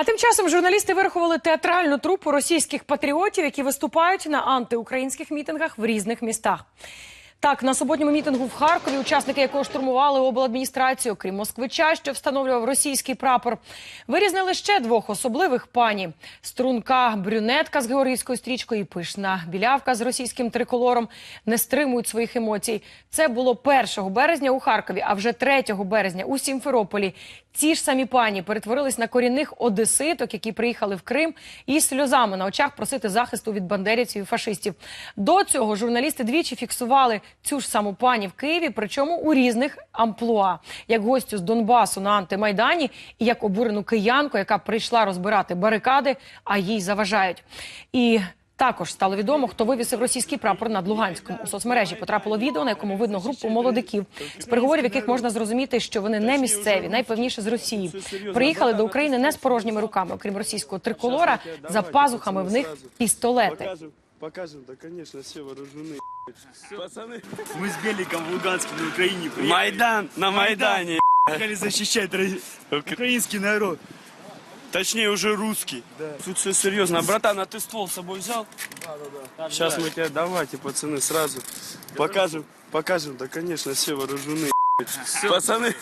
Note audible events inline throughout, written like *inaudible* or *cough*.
А тим часом журналісти вирахували театральну трупу російських патріотів, які виступають на антиукраїнських мітингах в різних містах. Так, на суботньому мітингу в Харкові, учасники якого штурмували обладміністрацію, крім москвича, що встановлював російський прапор, вирізнили ще двох особливих пані: струнка брюнетка з георгійською стрічкою і пишна білявка з російським триколором не стримують своїх емоцій. Це було 1 березня у Харкові, а вже 3 березня у Сімферополі. Ці ж самі пані перетворились на корінних одеситок, які приїхали в Крим і сльозами на очах просити захисту від бандерівців і фашистів. До цього журналісти двічі фіксували цю ж саму пані в Києві, причому у різних амплуа, як гостю з Донбасу на антимайдані і як обурену киянку, яка прийшла розбирати барикади, а їй заважають. І також стало відомо, хто вивісив російський прапор над Луганськом. У соцмережі потрапило відео, на якому видно групу молодиків, з переговорів яких можна зрозуміти, що вони не місцеві, найпевніше з Росії. Приїхали до України не з порожніми руками, окрім російського триколора, за пазухами в них пістолети. Покажем, да, конечно, все вооружены. Пацаны, Мы с Беликом в Луганске на Украине приехали. Майдан, на Майдане. Приехали защищать украинский народ. Точнее, уже русский. Тут все серьезно. Братан, а ты ствол с собой взял? Да, да, да. Сейчас мы тебе, давайте, пацаны, сразу покажем, покажем, да, конечно, все вооружены. Пацаны,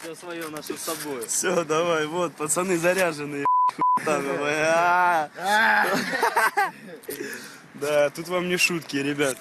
Все свое наше с собой. все, давай, вот, пацаны заряженные. *laughs* Да, тут вам не шутки, ребят.